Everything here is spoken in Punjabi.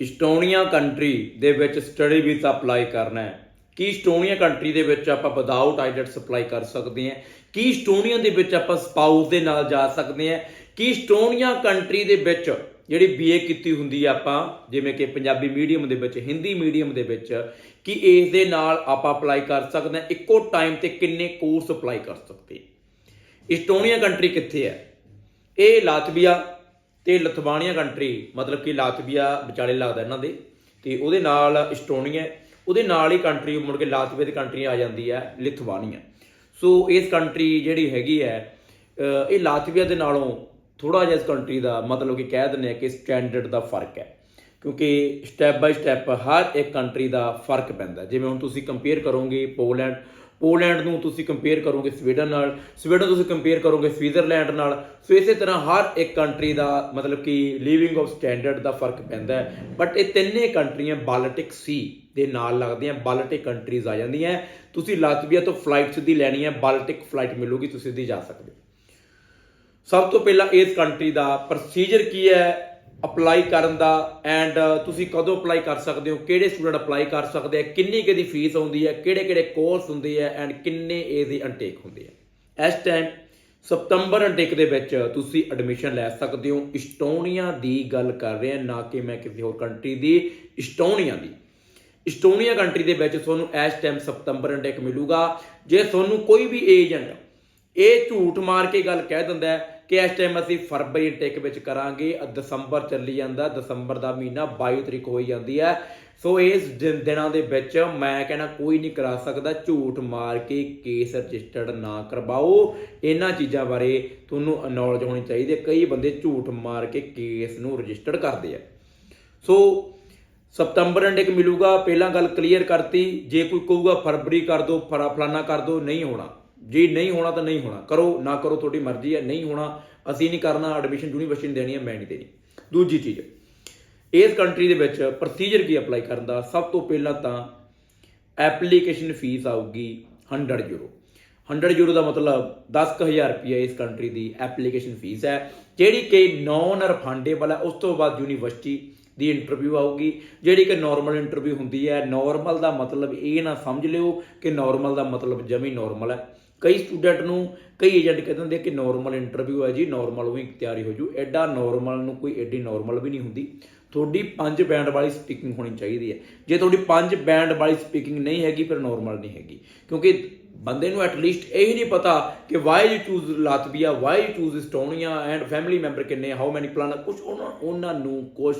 ਇਸਟੋਨੀਆ ਕੰਟਰੀ ਦੇ ਵਿੱਚ ਸਟੱਡੀ ਵੀਜ਼ਾ ਅਪਲਾਈ ਕਰਨਾ ਹੈ। ਕੀ ਇਸਟੋਨੀਆ ਕੰਟਰੀ ਦੇ ਵਿੱਚ ਆਪਾਂ ਵਿਦਆਊਟ ਆਈਲੈਟਸ ਅਪਲਾਈ ਕਰ ਸਕਦੇ ਹਾਂ? ਕੀ ਇਸਟੋਨੀਆ ਦੇ ਵਿੱਚ ਆਪਾਂ ਸਪਾਊਸ ਦੇ ਨਾਲ ਜਾ ਸਕਦੇ ਹਾਂ? ਕੀ ਇਸਟੋਨੀਆ ਕੰਟਰੀ ਦੇ ਵਿੱਚ ਜਿਹੜੀ ਬੀਏ ਕੀਤੀ ਹੁੰਦੀ ਆ ਆਪਾਂ, ਜਿਵੇਂ ਕਿ ਪੰਜਾਬੀ ਮੀਡੀਅਮ ਦੇ ਵਿੱਚ, ਹਿੰਦੀ ਮੀਡੀਅਮ ਦੇ ਵਿੱਚ, ਕੀ ਇਸ ਦੇ ਨਾਲ ਆਪਾਂ ਅਪਲਾਈ ਕਰ ਸਕਦੇ ਹਾਂ? ਇੱਕੋ ਟਾਈਮ ਤੇ ਕਿੰਨੇ ਕੋਰਸ ਅਪਲਾਈ ਕਰ ਸਕਦੇ ਇਸਟੋਨੀਆ ਕੰਟਰੀ ਕਿੱਥੇ ਹੈ? ਇਹ ਲਾਤਵੀਆ ਤੇ ਲਥਵਾਨੀਆ ਕੰਟਰੀ ਮਤਲਬ ਕਿ ਲਾਤਵੀਆ ਵਿਚਾਲੇ ਲੱਗਦਾ ਇਹਨਾਂ ਦੇ, ਤੇ ਉਹਦੇ ਨਾਲ ਇਸਟੋਨੀਆ ਉਹਦੇ ਨਾਲ ਹੀ ਕੰਟਰੀ ਮੁੜ ਕੇ ਲਾਤਵੀਆ ਦੀ ਕੰਟਰੀ ਆ ਜਾਂਦੀ ਹੈ ਲਿਥਵਾਨੀਆ ਸੋ ਇਸ ਕੰਟਰੀ ਜਿਹੜੀ ਹੈਗੀ ਹੈ ਇਹ ਲਾਤਵੀਆ ਦੇ ਨਾਲੋਂ ਥੋੜਾ ਜਿਹਾ ਇਸ ਕੰਟਰੀ ਦਾ ਮਤਲਬ ਕਿ ਕਹਿ ਦਿੰਦੇ ਆ ਕਿ ਸਟੈਂਡਰਡ ਦਾ ਫ਼ਰਕ ਹੈ, ਕਿਉਂਕਿ ਸਟੈਪ ਬਾਈ ਸਟੈਪ ਹਰ ਇੱਕ ਕੰਟਰੀ ਦਾ ਫ਼ਰਕ ਪੈਂਦਾ ਜਿਵੇਂ ਹੁਣ ਤੁਸੀਂ ਕੰਪੇਅਰ ਕਰੋਗੇ ਪੋਲੈਂਡ ਪੋਲੈਂਡ ਨੂੰ ਤੁਸੀਂ ਕੰਪੇਅਰ ਕਰੋਗੇ ਸਵੀਡਨ ਨਾਲ, ਸਵੀਡਨ ਤੁਸੀਂ ਕੰਪੇਅਰ ਕਰੋਗੇ ਸਵਿਟਜ਼ਰਲੈਂਡ ਨਾਲ। ਸੋ ਇਸੇ ਤਰ੍ਹਾਂ ਹਰ ਇੱਕ ਕੰਟਰੀ ਦਾ ਮਤਲਬ ਕਿ ਲਿਵਿੰਗ ਆਫ ਸਟੈਂਡਰਡ ਦਾ ਫ਼ਰਕ ਪੈਂਦਾ ਹੈ। ਬਟ ਇਹ ਤਿੰਨੇ ਕੰਟਰੀਆਂ ਬਾਲਟਿਕ ਸੀ ਦੇ ਨਾਲ ਲੱਗਦੀਆਂ ਬਾਲਟਿਕ ਕੰਟਰੀਜ਼ ਆ ਜਾਂਦੀਆਂ ਤੁਸੀਂ ਲਾਤਵੀਆ ਤੋਂ ਫਲਾਈਟ ਸਿੱਧੀ ਲੈਣੀ ਹੈ ਬਾਲਟਿਕ ਫਲਾਈਟ ਮਿਲੂਗੀ, ਤੁਸੀਂ ਸਿੱਧੀ ਜਾ ਸਕਦੇ ਹੋ। ਸਭ ਤੋਂ ਪਹਿਲਾਂ ਇਸ ਕੰਟਰੀ ਦਾ ਪ੍ਰੋਸੀਜਰ ਕੀ ਹੈ? ਅਪਲਾਈ ਕਰਨ ਦਾ ਐਂਡ ਤੁਸੀਂ ਕਦੋਂ ਅਪਲਾਈ ਕਰ ਸਕਦੇ ਹੋ, ਕਿਹੜੇ ਸਟੂਡੈਂਟ ਅਪਲਾਈ ਕਰ ਸਕਦੇ ਆ, ਕਿੰਨੀ ਕੁ ਦੀ ਫੀਸ ਆਉਂਦੀ ਹੈ, ਕਿਹੜੇ ਕਿਹੜੇ ਕੋਰਸ ਹੁੰਦੇ ਆ ਐਂਡ ਕਿੰਨੇ ਏਜ ਦੀ ਅਨਟੇਕ ਹੁੰਦੇ ਹੈ ਇਸ ਟਾਈਮ ਸਤੰਬਰ ਅਨਟੇਕ ਦੇ ਵਿੱਚ ਤੁਸੀਂ ਐਡਮਿਸ਼ਨ ਲੈ ਸਕਦੇ ਹੋ। ਇਸਟੋਨੀਆ ਦੀ ਗੱਲ ਕਰ ਰਹੇ ਹਾਂ, ਨਾ ਕਿ ਮੈਂ ਕਿਸੇ ਹੋਰ ਕੰਟਰੀ ਦੀ ਇਸਟੋਨੀਆ ਦੀ। ਇਸਟੋਨੀਆ ਕੰਟਰੀ ਦੇ ਵਿੱਚ ਤੁਹਾਨੂੰ ਇਸ ਟਾਈਮ ਸਤੰਬਰ ਅਨਟੇਕ ਮਿਲੂਗਾ। ਜੇ ਤੁਹਾਨੂੰ ਕੋਈ ਵੀ ਏਜੰਟ ਇਹ ਝੂਠ ਮਾਰ ਕੇ ਗੱਲ ਕਹਿ ਦਿੰਦਾ ਹੈ ਕਿ ਇਸ ਟਾਈਮ ਅਸੀਂ ਫਰਵਰੀ ਇਨਟੇਕ ਵਿੱਚ ਕਰਾਂਗੇ। ਦਸੰਬਰ ਚੱਲੀ ਜਾਂਦਾ, ਦਸੰਬਰ ਦਾ ਮਹੀਨਾ 22 ਤਰੀਕ ਹੋਈ ਜਾਂਦੀ ਹੈ। ਸੋ ਇਸ ਦਿਨ- ਦਿਨਾਂ ਦੇ ਵਿੱਚ ਮੈਂ ਕਹਿੰਦਾ ਕੋਈ ਨਹੀਂ ਕਰਾ ਸਕਦਾ। ਝੂਠ ਮਾਰ ਕੇ ਕੇਸ ਰਜਿਸਟਰਡ ਨਾ ਕਰਵਾਓ। ਇਹਨਾਂ ਚੀਜ਼ਾਂ ਬਾਰੇ ਤੁਹਾਨੂੰ ਨੌਲੇਜ ਹੋਣੀ ਚਾਹੀਦੀ ਹੈ। ਕਈ ਬੰਦੇ ਝੂਠ ਮਾਰ ਕੇ ਕੇਸ ਨੂੰ ਰਜਿਸਟਰਡ ਕਰਦੇ ਆ। ਸੋ ਸਤੰਬਰ ਐਂਡ ਇੱਕ ਮਿਲੂਗਾ। ਪਹਿਲਾਂ ਗੱਲ ਕਲੀਅਰ ਕਰਤੀ। ਜੇ ਕੋਈ ਕਹੂਗਾ ਫਰਵਰੀ ਕਰ ਦੋ, ਫਰਾ ਫਲਾਨਾ ਕਰ ਦੋ, ਨਹੀਂ ਹੋਣਾ। ਜੇ ਨਹੀਂ ਹੋਣਾ ਤਾਂ ਨਹੀਂ ਹੋਣਾ। ਕਰੋ, ਨਾ ਕਰੋ, ਤੁਹਾਡੀ ਮਰਜ਼ੀ ਹੈ, ਨਹੀਂ ਹੋਣਾ, ਅਸੀਂ ਨਹੀਂ ਕਰਨਾ ਐਡਮਿਸ਼ਨ ਯੂਨੀਵਰਸਿਟੀ ਨੇ ਦੇਣੀ ਹੈ, ਮੈਂ ਨਹੀਂ ਦੇਣੀ। ਦੂਜੀ ਚੀਜ਼, ਇਸ ਕੰਟਰੀ ਦੇ ਵਿੱਚ ਪ੍ਰੋਸੀਜਰ ਕੀ ਅਪਲਾਈ ਕਰਨ ਦਾ? ਸਭ ਤੋਂ ਪਹਿਲਾਂ ਤਾਂ ਐਪਲੀਕੇਸ਼ਨ ਫੀਸ ਆਊਗੀ 100 ਯੂਰੋ 100 ਯੂਰੋ ਦਾ ਮਤਲਬ 10000 ਰੁਪਏ ਇਸ ਕੰਟਰੀ ਦੀ ਐਪਲੀਕੇਸ਼ਨ ਫੀਸ ਹੈ। ਜਿਹੜੀ ਕਿ ਨਾਨ ਰਿਫੰਡੇਬਲ ਹੈ, ਉਸ ਤੋਂ ਬਾਅਦ ਯੂਨੀਵਰਸਿਟੀ ਦੀ ਇੰਟਰਵਿਊ ਆਊਗੀ, ਜਿਹੜੀ ਕਿ ਨਾਰਮਲ ਇੰਟਰਵਿਊ ਹੁੰਦੀ ਹੈ। ਨਾਰਮਲ ਦਾ ਮਤਲਬ ਇਹ ਨਾ ਸਮਝ ਲਿਓ ਕਿ ਨਾਰਮਲ ਦਾ ਮਤਲਬ ਜਮੀ ਨਾਰਮਲ ਹੈ। ਕਈ ਸਟੂਡੈਂਟ ਨੂੰ, ਕਈ ਏਜੰਟ ਕਹਿੰਦੇ ਹੁੰਦੇ ਕਿ ਨਾਰਮਲ ਇੰਟਰਵਿਊ ਹੈ ਜੀ ਨਾਰਮਲ ਵੀ ਤਿਆਰੀ ਹੋ ਜੂ। ਐਡਾ ਨਾਰਮਲ ਨੂੰ ਕੋਈ ਐਡੀ ਨਾਰਮਲ ਵੀ ਨਹੀਂ ਹੁੰਦੀ। ਤੁਹਾਡੀ ਪੰਜ ਬੈਂਡ ਵਾਲੀ ਸਪੀਕਿੰਗ ਹੋਣੀ ਚਾਹੀਦੀ ਹੈ। ਜੇ ਤੁਹਾਡੀ ਪੰਜ ਬੈਂਡ ਵਾਲੀ ਸਪੀਕਿੰਗ ਨਹੀਂ ਹੈਗੀ, ਫਿਰ ਨਾਰਮਲ ਨਹੀਂ ਹੈਗੀ। ਕਿਉਂਕਿ ਬੰਦੇ ਨੂੰ ਐਟਲੀਸਟ ਇਹ ਹੀ ਨਹੀਂ ਪਤਾ ਕਿ why you choose Latvia why you choose Estonia and family member ਕਿੰਨੇ ਹਾਊ ਮੈਨੀ ਪਲਾਨ ਕੁਝ ਉਹਨਾਂ ਉਹਨਾਂ ਨੂੰ ਕੁਝ